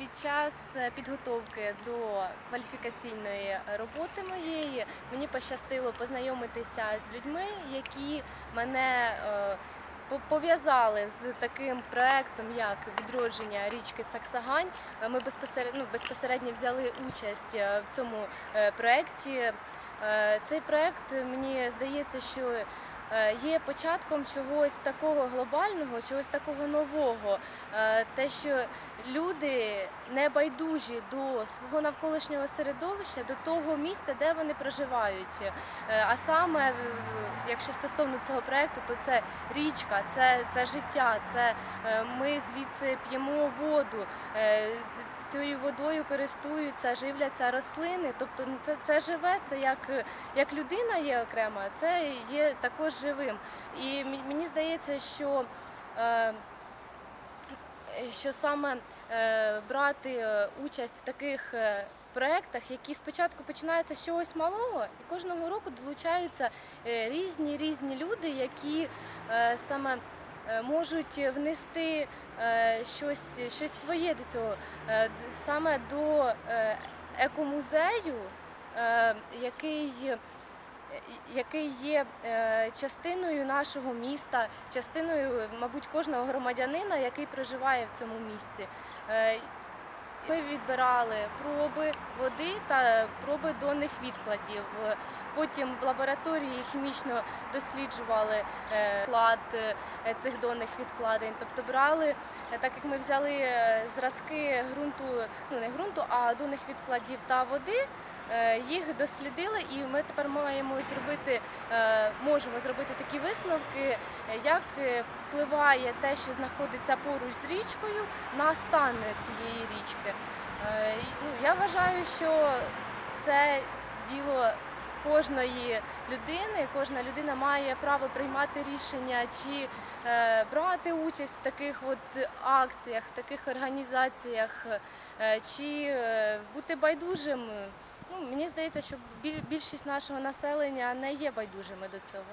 Під час е, підготовки до кваліфікаційної роботи моєї мені пощастило познайомитися з людьми, які мене е, по- пов'язали з таким проектом, як відродження річки Саксагань. Е, Ми безпосередньо, ну, безпосередньо взяли участь в цьому проекті. Е, Цей проект мені здається, що є початком чогось такого глобального, чогось такого нового. Е, Те, що люди не байдужі до свого навколишнього середовища, до того місця, де вони проживають. Е, А саме, якщо стосовно цього проекту, то це річка, це, це життя, це е, ми звідси п'ємо воду. е, Цією водою користуються, живляться рослини, тобто ну, це, це живе, це як, як людина є окрема, це є також живим. І мені здається, що е, що саме е, брати е, участь в таких проєктах, які спочатку починаються з чогось малого, і кожного року долучаються різні різні люди, які саме можуть внести щось, щось своє до цього, саме до екомузею, який який є е, частиною нашого міста, частиною, мабуть, кожного громадянина, який проживає в цьому місці. Е, Ми відбирали проби води та проби донних відкладів. Потім в лабораторії хімічно досліджували е, склад е, цих донних відкладень. Тобто брали, так як ми взяли зразки ґрунту, ну не ґрунту, а донних відкладів та води. Е, Їх дослідили, і ми тепер маємо зробити, е, можемо зробити такі висновки, е, як впливає те, що знаходиться поруч з річкою, на стан цієї річки. Ну, я вважаю, що це діло кожної людини. Кожна людина має право приймати рішення, чи брати участь в таких от акціях, в таких організаціях, чи бути байдужим. Ну, мені здається, що біль- більшість нашого населення не є байдужими до цього.